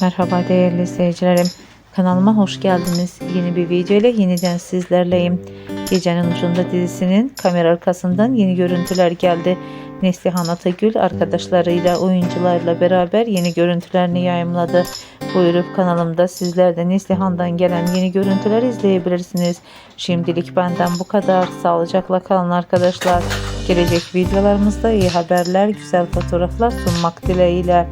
Merhaba değerli izleyicilerim. Kanalıma hoş geldiniz. Yeni bir video ile yeniden sizlerleyim. Gecenin Ucunda dizisinin kamera arkasından yeni görüntüler geldi. Neslihan Atagül arkadaşlarıyla, oyuncularla beraber yeni görüntülerini yayımladı. Buyurup kanalımda sizler de Neslihan'dan gelen yeni görüntüler izleyebilirsiniz. Şimdilik benden bu kadar. Sağlıcakla kalın arkadaşlar. Gelecek videolarımızda iyi haberler, güzel fotoğraflar sunmak dileğiyle.